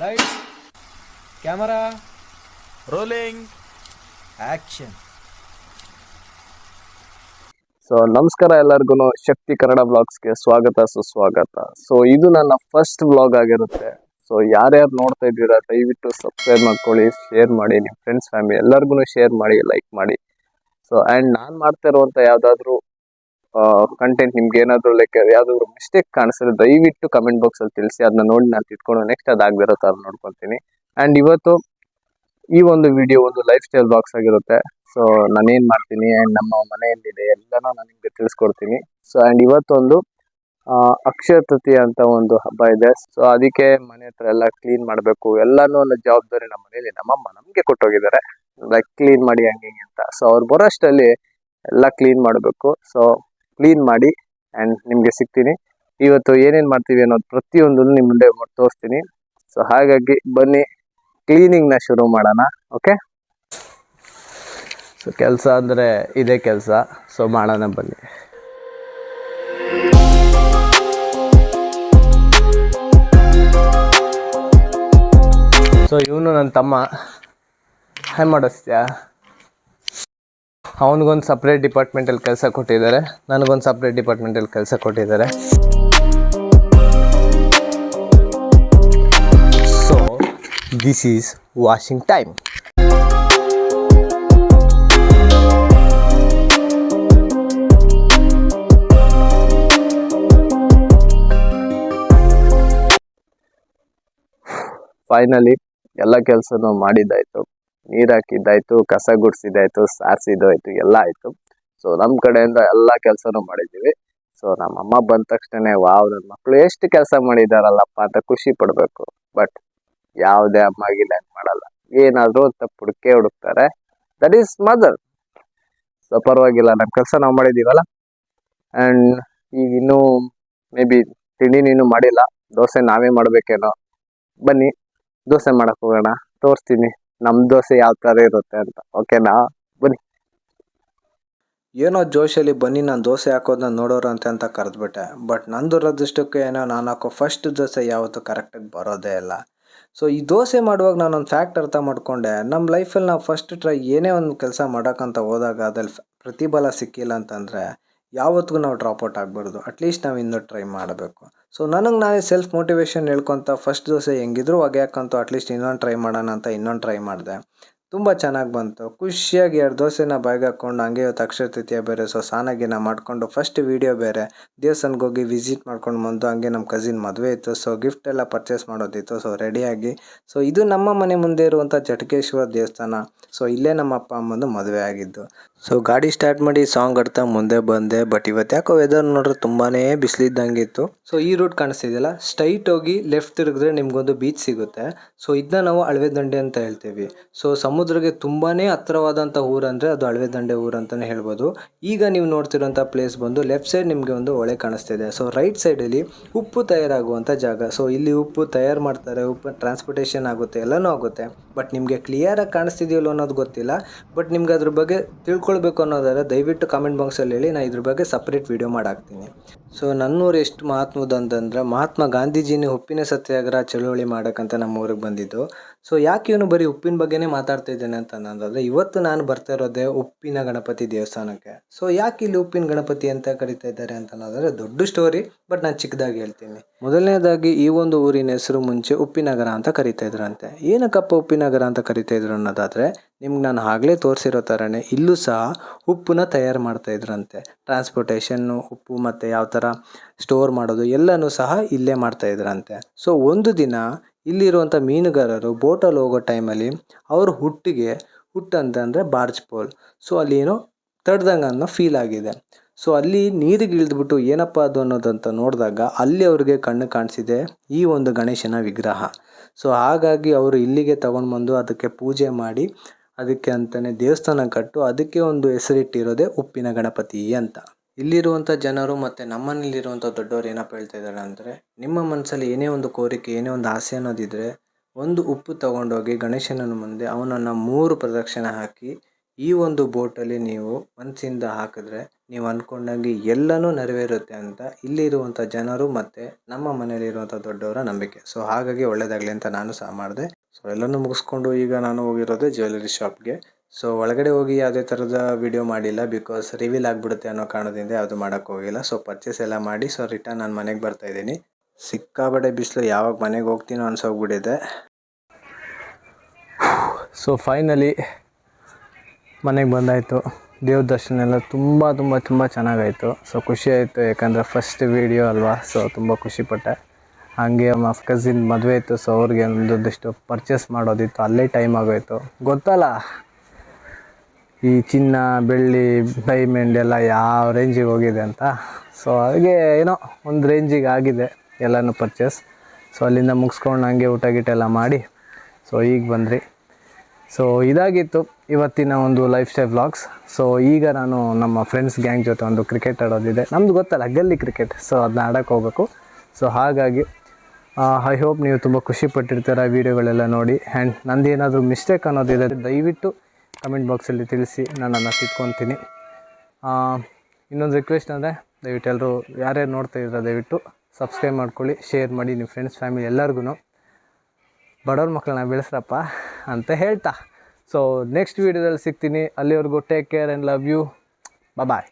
Lights camera rolling action so ನಮಸ್ಕಾರ ಎಲ್ಲರಿಗೂ. ಶಕ್ತಿ ಕನ್ನಡ ಬ್ಲಾಗ್ಸ್ಗೆ ಸ್ವಾಗತ ಸುಸ್ವಾಗತ. ಸೊ ಇದು ನನ್ನ ಫಸ್ಟ್ ಬ್ಲಾಗ್ ಆಗಿರುತ್ತೆ. ಸೊ ಯಾರ್ಯಾರು ನೋಡ್ತಾ ಇದ್ದೀರಾ ದಯವಿಟ್ಟು ಸಬ್ಸ್ಕ್ರೈಬ್ ಮಾಡ್ಕೊಳ್ಳಿ ಶೇರ್ ಮಾಡಿ ನಿಮ್ಮ ಫ್ರೆಂಡ್ಸ್ ಫ್ಯಾಮಿಲಿ ಎಲ್ಲರಿಗೂ ಶೇರ್ ಮಾಡಿ ಲೈಕ್ ಮಾಡಿ. ಸೊ ಆ್ಯಂಡ್ ನಾನು ಮಾಡ್ತಾ ಇರುವಂಥ ಯಾವುದಾದ್ರೂ ಕಂಟೆಂಟ್ ನಿಮ್ಗೆ ಏನಾದರೂ ಲೈಕ್ ಯಾವ್ದಾದ್ರು ಮಿಸ್ಟೇಕ್ ಕಾಣಿಸಿದ್ರೆ ದಯವಿಟ್ಟು ಕಮೆಂಟ್ ಬಾಕ್ಸಲ್ಲಿ ತಿಳಿಸಿ ಅದನ್ನ ನೋಡಿ ನಾನು ತಿಳ್ಕೊಂಡು ನೆಕ್ಸ್ಟ್ ಅದಾಗದಿರೋ ಥರ ನೋಡ್ಕೊಳ್ತೀನಿ. ಆ್ಯಂಡ್ ಇವತ್ತು ಈ ಒಂದು ವಿಡಿಯೋ ಒಂದು ಲೈಫ್ ಸ್ಟೈಲ್ ಬಾಕ್ಸ್ ಆಗಿರುತ್ತೆ. ಸೊ ನಾನೇನು ಮಾಡ್ತೀನಿ ಆ್ಯಂಡ್ ನಮ್ಮ ಮನೆಯಲ್ಲಿದೆ ಎಲ್ಲನೂ ನಾನು ನಿಮಗೆ ತಿಳಿಸ್ಕೊಡ್ತೀನಿ. ಸೊ ಆ್ಯಂಡ್ ಇವತ್ತೊಂದು ಅಕ್ಷಯ ತೃತೀಯ ಅಂತ ಒಂದು ಹಬ್ಬ ಇದೆ. ಸೊ ಅದಕ್ಕೆ ಮನೆ ಹತ್ರ ಎಲ್ಲ ಕ್ಲೀನ್ ಮಾಡಬೇಕು. ಎಲ್ಲನೂ ಒಂದು ಜವಾಬ್ದಾರಿ ನಮ್ಮ ಮನೇಲಿ ನಮ್ಮಮ್ಮ ನಮಗೆ ಕೊಟ್ಟೋಗಿದ್ದಾರೆ. ಲೈಕ್ ಕ್ಲೀನ್ ಮಾಡಿ ಹಂಗೆ ಹಿಂಗೆ ಅಂತ. ಸೊ ಅವ್ರು ಬರೋಷ್ಟರಲ್ಲಿ ಎಲ್ಲ ಕ್ಲೀನ್ ಮಾಡಬೇಕು. ಸೊ ಕ್ಲೀನ್ ಮಾಡಿ ಆ್ಯಂಡ್ ನಿಮಗೆ ಸಿಗ್ತೀನಿ. ಇವತ್ತು ಏನೇನು ಮಾಡ್ತೀವಿ ಅನ್ನೋದು ಪ್ರತಿಯೊಂದನ್ನು ನಿಮ್ಮ ಮುಂದೆ ತೋರಿಸ್ತೀನಿ. ಸೊ ಹಾಗಾಗಿ ಬನ್ನಿ ಕ್ಲೀನಿಂಗ್ನ ಶುರು ಮಾಡೋಣ ಓಕೆ ಸೊ ಕೆಲಸ ಅಂದರೆ ಇದೇ ಕೆಲಸ. ಸೊ ಮಾಡೋಣ ಬನ್ನಿ. ಸೊ ಇವನು ನನ್ನ ತಮ್ಮ. ಹಾಯ್ ಮಾಡಿಸ್ತೀಯಾ ಅವನಿಗೊಂದು ಸಪ್ರೇಟ್ ಡಿಪಾರ್ಟ್ಮೆಂಟಲ್ಲಿ ಕೆಲಸ ಕೊಟ್ಟಿದ್ದಾರೆ. ನನಗೊಂದು ಸಪ್ರೇಟ್ ಡಿಪಾರ್ಟ್ಮೆಂಟಲ್ಲಿ ಕೆಲಸ ಕೊಟ್ಟಿದ್ದಾರೆ. So this is washing time finally ಎಲ್ಲ ಕೆಲಸನೂ ಮಾಡಿದ್ದಾಯ್ತು. ನೀರು ಹಾಕಿದ್ದಾಯ್ತು, ಕಸ ಗುಡ್ಸಿದ್ದಾಯ್ತು, ಸಾರ್ಸಿದ್ದು ಆಯ್ತು ಎಲ್ಲ ಆಯಿತು. ಸೊ ನಮ್ಮ ಕಡೆಯಿಂದ ಎಲ್ಲ ಕೆಲಸನೂ ಮಾಡಿದ್ದೀವಿ. ಸೊ ನಮ್ಮ ಅಮ್ಮ ಬಂದ ತಕ್ಷಣ ವಾವ್ ನನ್ನ ಮಕ್ಕಳು ಎಷ್ಟು ಕೆಲಸ ಮಾಡಿದಾರಲ್ಲಪ್ಪ ಅಂತ ಖುಷಿ ಪಡಬೇಕು. ಬಟ್ ಯಾವುದೇ ಅಮ್ಮಾಗಿಲ್ಲ ಹಂಗ್ ಮಾಡಲ್ಲ. ಏನಾದರೂ ಅಂತ ಹುಡುಕೆ ಹುಡುಕ್ತಾರೆ. ದಟ್ ಈಸ್ ಮದರ್ ಸೊ ಪರವಾಗಿಲ್ಲ ನಮ್ಮ ಕೆಲಸ ನಾವು ಮಾಡಿದ್ದೀವಲ್ಲ. ಆ್ಯಂಡ್ ಈಗ ಇನ್ನೂ ಮೇ ಬಿ ತಿಂಡಿ ನೀನು ಮಾಡಿಲ್ಲ. ದೋಸೆ ನಾವೇ ಮಾಡಬೇಕೇನೋ. ಬನ್ನಿ, ದೋಸೆ ಮಾಡಕ್ ಹೋಗೋಣ. ತೋರಿಸ್ತೀನಿ. ನಮ್ಮ ದೋಸೆ ಯಾವ ಥರ ಇರುತ್ತೆ ಅಂತ. ಓಕೆನಾ ಬನ್ನಿ. ಏನೋ ಜೋಶಲ್ಲಿ ಬನ್ನಿ, ನಾನು ದೋಸೆ ಹಾಕೋದನ್ನ ನೋಡೋರಂತೆ ಅಂತ ಕರೆದ್ಬಿಟ್ಟೆ. ಬಟ್ ನಂದು ದುರದೃಷ್ಟಕ್ಕೆ ಏನೋ ನಾನು ಹಾಕೋ ಫಸ್ಟ್ ದೋಸೆ ಯಾವತ್ತೂ ಕರೆಕ್ಟಾಗಿ ಬರೋದೇ ಇಲ್ಲ. ಸೊ ಈ ದೋಸೆ ಮಾಡುವಾಗ ನಾನೊಂದು ಫ್ಯಾಕ್ಟ್ ಅರ್ಥ ಮಾಡಿಕೊಂಡೆ. ನಮ್ಮ ಲೈಫಲ್ಲಿ ನಾವು ಫಸ್ಟ್ ಟ್ರೈ ಏನೇ ಒಂದು ಕೆಲಸ ಮಾಡೋಕ್ಕಂತ ಹೋದಾಗ ಅದ್ರಲ್ಲಿ ಪ್ರತಿಫಲ ಸಿಕ್ಕಿಲ್ಲ ಅಂತಂದರೆ ಯಾವತ್ತಿಗೂ ನಾವು ಡ್ರಾಪ್ಔಟ್ ಆಗಬಾರ್ದು. ಅಟ್ಲೀಸ್ಟ್ ನಾವು ಇನ್ನೂ ಟ್ರೈ ಮಾಡಬೇಕು. ಸೊ ನನಗೆ ನಾನೇ ಸೆಲ್ಫ್ ಮೋಟಿವೇಶನ್ ಹೇಳ್ಕೊತ ಫಸ್ಟ್ ದೋಸೆ ಹೆಂಗಿದ್ರು ಒಗ್ಯಾಕಂತೂ ಅಟ್ಲೀಸ್ಟ್ ಇನ್ನೊಂದು ಟ್ರೈ ಮಾಡೋಣ ಅಂತ ಇನ್ನೊಂದು ಟ್ರೈ ಮಾಡಿದೆ. ತುಂಬ ಚೆನ್ನಾಗಿ ಬಂತು. ಖುಷಿಯಾಗಿ ಎರಡು ದೋಸೆನ ಬಾಯ್ಗೆ ಹಾಕ್ಕೊಂಡು ಹಂಗೆ ಇವತ್ತು ಅಕ್ಷರ ತೃತೀಯ ಬೇರೆ ಸೊ ಸ್ನಾನಗಿನ ಮಾಡಿಕೊಂಡು ಫಸ್ಟ್ ವೀಡಿಯೋ ಬೇರೆ. ದೇವಸ್ಥಾನಕ್ಕೆ ಹೋಗಿ ವಿಸಿಟ್ ಮಾಡ್ಕೊಂಡು ಬಂದು ಹಂಗೆ ನಮ್ಮ ಕಸಿನ್ ಮದುವೆ ಇತ್ತು. ಸೊ ಗಿಫ್ಟ್ ಎಲ್ಲ ಪರ್ಚೇಸ್ ಮಾಡೋದಿತ್ತು. ಸೊ ರೆಡಿಯಾಗಿ ಸೊ ಇದು ನಮ್ಮ ಮನೆ ಮುಂದೆ ಇರುವಂಥ ಜಟಕೇಶ್ವರ ದೇವಸ್ಥಾನ. ಸೊ ಇಲ್ಲೇ ನಮ್ಮ ಅಪ್ಪ ಅಮ್ಮಂದು ಮದುವೆ ಆಗಿದ್ದು. ಸೊ ಗಾಡಿ ಸ್ಟಾರ್ಟ್ ಮಾಡಿ ಸಾಂಗ್ ಆಡ್ತಾ ಮುಂದೆ ಬಂದೆ ಬಟ್ ಇವತ್ತು ಯಾಕೋ ವೆದರ್ ನೋಡ್ರೆ ತುಂಬಾ ಬಿಸಿಲಿದ್ದಂಗಿತ್ತು. ಸೊ ಈ ರೂಟ್ ಕಾಣಿಸ್ತಿದೆಯಲ್ಲ? ಸ್ಟ್ರೈಟ್ ಹೋಗಿ ಲೆಫ್ಟ್ ತಿರುಗಿದ್ರೆ ನಿಮ್ಗೊಂದು ಬೀಚ್ ಸಿಗುತ್ತೆ. ಸೊ ಇದನ್ನ ನಾವು ಅಳವೆ ದಂಡೆ ಅಂತ ಹೇಳ್ತೀವಿ. ಸೊ ಸಮುದ್ರಕ್ಕೆ ತುಂಬಾ ಹತ್ತಿರವಾದಂಥ ಊರು ಅಂದರೆ ಅದು ಅಳವೆ ದಂಡೆ ಊರು ಅಂತಲೇ ಹೇಳ್ಬೋದು. ಈಗ ನೀವು ನೋಡ್ತಿರೋಂಥ ಪ್ಲೇಸ್ ಬಂದು ಲೆಫ್ಟ್ ಸೈಡ್ ನಿಮಗೆ ಒಂದು ಹೊಳೆ ಕಾಣಿಸ್ತಿದೆ. ಸೊ ರೈಟ್ ಸೈಡಲ್ಲಿ ಉಪ್ಪು ತಯಾರಾಗುವಂಥ ಜಾಗ. ಸೊ ಇಲ್ಲಿ ಉಪ್ಪು ತಯಾರು ಮಾಡ್ತಾರೆ, ಉಪ್ಪು ಟ್ರಾನ್ಸ್ಪೋರ್ಟೇಷನ್ ಆಗುತ್ತೆ, ಎಲ್ಲನೂ ಆಗುತ್ತೆ. ಬಟ್ ನಿಮಗೆ ಕ್ಲಿಯರಾಗಿ ಕಾಣಿಸ್ತಿದೆಯಲ್ಲ ಅನ್ನೋದು ಗೊತ್ತಿಲ್ಲ. ಬಟ್ ನಿಮ್ಗೆ ಅದ್ರ ಬಗ್ಗೆ ತಿಳ್ಕೊಳ್ಬೇಕು ಅನ್ನೋದಾದ್ರೆ ದಯವಿಟ್ಟು ಕಾಮೆಂಟ್ ಬಾಕ್ಸಲ್ಲಿ ಹೇಳಿ ನಾನು ಇದ್ರ ಬಗ್ಗೆ ಸಪ್ರೇಟ್ ವೀಡಿಯೋ ಮಾಡಾಕ್ತೀನಿ. ಸೊ ನನ್ನೂರು ಎಷ್ಟು ಮಹತ್ವದ ಅಂತಂದ್ರೆ ಮಹಾತ್ಮ ಗಾಂಧೀಜಿನೇ ಉಪ್ಪಿನ ಸತ್ಯಾಗ್ರಹ ಚಳುವಳಿ ಮಾಡೋಕ್ಕಂತ ನಮ್ಮ ಊರಿಗೆ ಬಂದಿದ್ದು. ಸೊ ಯಾಕೆ ಇವನು ಬರೀ ಉಪ್ಪಿನ ಬಗ್ಗೆನೇ ಮಾತಾಡ್ತಾ ಇದ್ದೇನೆ ಅಂತ ಅನ್ನೋದಾದ್ರೆ ಇವತ್ತು ನಾನು ಬರ್ತಾ ಇರೋದೇ ಉಪ್ಪಿನ ಗಣಪತಿ ದೇವಸ್ಥಾನಕ್ಕೆ. ಸೊ ಯಾಕೆ ಇಲ್ಲಿ ಉಪ್ಪಿನ ಗಣಪತಿ ಅಂತ ಕರಿತಾ ಇದ್ದಾರೆ ಅಂತ ಅನ್ನೋದಾದ್ರೆ ದೊಡ್ಡ ಸ್ಟೋರಿ ಬಟ್ ನಾನು ಚಿಕ್ಕದಾಗಿ ಹೇಳ್ತೀನಿ. ಮೊದಲನೇದಾಗಿ ಈ ಒಂದು ಊರಿನ ಹೆಸರು ಮುಂಚೆ ಉಪ್ಪಿನಗರ ಅಂತ ಕರಿತಾ ಇದ್ರಂತೆ. ಏನಕ್ಕಪ್ಪ ಉಪ್ಪಿನಗರ ಅಂತ ಕರಿತಾ ಇದ್ರು ಅನ್ನೋದಾದ್ರೆ, ನಿಮ್ಗೆ ನಾನು ಆಗಲೇ ತೋರಿಸಿರೋ ಥರನೇ ಇಲ್ಲೂ ಸಹ ಉಪ್ಪನ್ನ ತಯಾರು ಮಾಡ್ತಾ ಇದ್ರಂತೆ. ಟ್ರಾನ್ಸ್ಪೋರ್ಟೇಷನ್ನು ಉಪ್ಪು ಮತ್ತು ಯಾವ ಥರ ಸ್ಟೋರ್ ಮಾಡೋದು ಎಲ್ಲನೂ ಸಹ ಇಲ್ಲೇ ಮಾಡ್ತಾ ಇದ್ರಂತೆ. ಸೊ ಒಂದು ದಿನ ಇಲ್ಲಿರುವಂಥ ಮೀನುಗಾರರು ಬೋಟಲ್ಲಿ ಹೋಗೋ ಟೈಮಲ್ಲಿ ಅವ್ರ ಹುಟ್ಟಿಗೆ ಹುಟ್ಟು ಅಂತಂದರೆ ಬಾರ್ಜ್ ಪೋಲ್ ಸೊ ಅಲ್ಲಿ ಏನೋ ತಡ್ದಂಗೆ ಅನ್ನೋ ಫೀಲ್ ಆಗಿದೆ. ಸೊ ಅಲ್ಲಿ ನೀರಿಗೆ ಇಳಿದ್ಬಿಟ್ಟು ಏನಪ್ಪ ಅದು ಅನ್ನೋದಂತ ನೋಡಿದಾಗ ಅಲ್ಲಿ ಅವ್ರಿಗೆ ಕಣ್ಣು ಕಾಣಿಸಿದೆ ಈ ಒಂದು ಗಣೇಶನ ವಿಗ್ರಹ. ಸೊ ಹಾಗಾಗಿ ಅವರು ಇಲ್ಲಿಗೆ ತಗೊಂಡು ಬಂದು ಅದಕ್ಕೆ ಪೂಜೆ ಮಾಡಿ ಅದಕ್ಕೆ ಅಂತಲೇ ದೇವಸ್ಥಾನ ಕಟ್ಟು ಅದಕ್ಕೆ ಒಂದು ಹೆಸರಿಟ್ಟಿರೋದೇ ಉಪ್ಪಿನ ಗಣಪತಿ ಅಂತ. ಇಲ್ಲಿರುವಂಥ ಜನರು ಮತ್ತು ನಮ್ಮನೇಲಿರುವಂಥ ದೊಡ್ಡವರು ಏನಪ್ಪ ಹೇಳ್ತಾ ಇದ್ದಾರೆ ಅಂದರೆ, ನಿಮ್ಮ ಮನಸ್ಸಲ್ಲಿ ಏನೇ ಒಂದು ಕೋರಿಕೆ, ಏನೇ ಒಂದು ಆಸೆ ಅನ್ನೋದಿದ್ರೆ, ಒಂದು ಉಪ್ಪು ತಗೊಂಡೋಗಿ ಗಣೇಶನ ಮುಂದೆ ಅವನನ್ನು ಮೂರು ಪ್ರದಕ್ಷಿಣೆ ಹಾಕಿ ಈ ಒಂದು ಬೋಟಲ್ಲಿ ನೀವು ಮನಸ್ಸಿಂದ ಹಾಕಿದ್ರೆ ನೀವು ಅಂದ್ಕೊಂಡಂಗೆ ಎಲ್ಲನೂ ನೆರವೇರುತ್ತೆ ಅಂತ ಇಲ್ಲಿರುವಂಥ ಜನರು ಮತ್ತು ನಮ್ಮ ಮನೆಯಲ್ಲಿರುವಂಥ ದೊಡ್ಡವರ ನಂಬಿಕೆ. ಸೊ ಹಾಗಾಗಿ ಒಳ್ಳೆಯದಾಗಲಿ ಅಂತ ನಾನು ಸಹ ಮಾಡಿದೆ. ಸೊ ಎಲ್ಲನೂ ಮುಗಿಸ್ಕೊಂಡು ಈಗ ನಾನು ಹೋಗಿರೋದೆ ಜ್ಯುವೆಲ್ಲರಿ ಶಾಪ್ಗೆ ಸೊ ಒಳಗಡೆ ಹೋಗಿ ಯಾವುದೇ ಥರದ ವಿಡಿಯೋ ಮಾಡಿಲ್ಲ ಬಿಕಾಸ್ ರಿವೀಲ್ ಆಗಿಬಿಡುತ್ತೆ ಅನ್ನೋ ಕಾರಣದಿಂದ ಯಾವುದು ಮಾಡೋಕ್ಕೆ ಹೋಗಿಲ್ಲ. ಸೊ ಪರ್ಚೇಸ್ ಎಲ್ಲ ಮಾಡಿ ಸೊ ರಿಟರ್ನ್ ನಾನು ಮನೆಗೆ ಬರ್ತಾ ಇದ್ದೀನಿ. ಸಿಕ್ಕಾಬಡೆ ಬಿಸಿಲು, ಯಾವಾಗ ಮನೆಗೆ ಹೋಗ್ತೀನೋ ಅನ್ಸೋಗ್ಬಿಟ್ಟಿದೆ. ಸೊ ಫೈನಲಿ ಮನೆಗೆ ಬಂದಾಯಿತು. ದೇವ್ರ ದರ್ಶನ ಎಲ್ಲ ತುಂಬ ತುಂಬ ತುಂಬ ಚೆನ್ನಾಗಾಯಿತು. ಸೊ ಖುಷಿ ಆಯಿತು, ಯಾಕಂದರೆ ಫಸ್ಟ್ ವೀಡಿಯೋ ಅಲ್ವಾ? ಸೊ ತುಂಬ ಖುಷಿಪಟ್ಟೆ ಹಾಗೆ ಕಸಿನ್ ಮದುವೆ ಇತ್ತು ಸೊ ಅವ್ರಿಗೆ ಒಂದೊಂದಿಷ್ಟು ಪರ್ಚೇಸ್ ಮಾಡೋದಿತ್ತು. ಅಲ್ಲೇ ಟೈಮ್ ಆಗೋಯ್ತು. ಗೊತ್ತಲ್ಲ? ಈ ಚಿನ್ನ, ಬೆಳ್ಳಿ ಡೈಮಂಡ್ ಎಲ್ಲ ಯಾವ ರೇಂಜಿಗೆ ಹೋಗಿದೆ ಅಂತ. ಸೊ ಹಾಗೆ ಏನೋ ಒಂದು ರೇಂಜಿಗೆ ಆಗಿದೆ ಎಲ್ಲನೂ ಪರ್ಚೇಸ್ ಸೊ ಅಲ್ಲಿಂದ ಮುಗಿಸ್ಕೊಂಡು ಹಂಗೆ ಊಟ ಗೀಟ ಎಲ್ಲ ಮಾಡಿ. ಸೊ ಈಗ ಬಂದ್ರಿ. ಸೊ ಇದಾಗಿತ್ತು ಇವತ್ತಿನ ಒಂದು ಲೈಫ್ ಸ್ಟೈಲ್ ವ್ಲಾಗ್ಸ್ ಸೊ ಈಗ ನಾನು ನಮ್ಮ ಫ್ರೆಂಡ್ಸ್ ಗ್ಯಾಂಗ್ ಜೊತೆ ಒಂದು ಕ್ರಿಕೆಟ್ ಆಡೋದಿದೆ. ನಮ್ದು ಗೊತ್ತಲ್ಲ, ಗಲ್ಲಿ ಕ್ರಿಕೆಟ್ ಸೊ ಅದನ್ನ ಆಡೋಕ್ಕೆ ಹೋಗ್ಬೇಕು. ಸೊ ಹಾಗಾಗಿ ಐ ಹೋಪ್ ನೀವು ತುಂಬ ಖುಷಿ ಪಟ್ಟಿರ್ತೀರ. ವೀಡಿಯೋಗಳೆಲ್ಲ ನೋಡಿ. ಆ್ಯಂಡ್ ನಂದು ಏನಾದರೂ ಮಿಸ್ಟೇಕ್ ಅನ್ನೋದಿದೆ, ದಯವಿಟ್ಟು ಕಮೆಂಟ್ ಬಾಕ್ಸಲ್ಲಿ ತಿಳಿಸಿ ನಾನು ಅದನ್ನ ತಿದ್ಕೊತೀನಿ ಇನ್ನೊಂದು ರಿಕ್ವೆಸ್ಟ್ ಅಂದರೆ ದಯವಿಟ್ಟು ಎಲ್ಲರೂ ಯಾರ್ಯಾರು ನೋಡ್ತಾ ಇದ್ದೀರ ದಯವಿಟ್ಟು ಸಬ್ಸ್ಕ್ರೈಬ್ ಮಾಡ್ಕೊಳ್ಳಿ ಶೇರ್ ಮಾಡಿ ನಿಮ್ಮ ಫ್ರೆಂಡ್ಸ್ ಫ್ಯಾಮಿಲಿ ಎಲ್ಲರಿಗೂ ಬಡವ್ರ ಮಕ್ಕಳನ್ನ ಬೆಳೆಸ್ರಪ್ಪ ಅಂತ ಹೇಳ್ತಾ. ಸೊ ನೆಕ್ಸ್ಟ್ ವೀಡಿಯೋದಲ್ಲಿ ಸಿಗ್ತೀನಿ. ಅಲ್ಲಿವರೆಗೂ take care and love you bye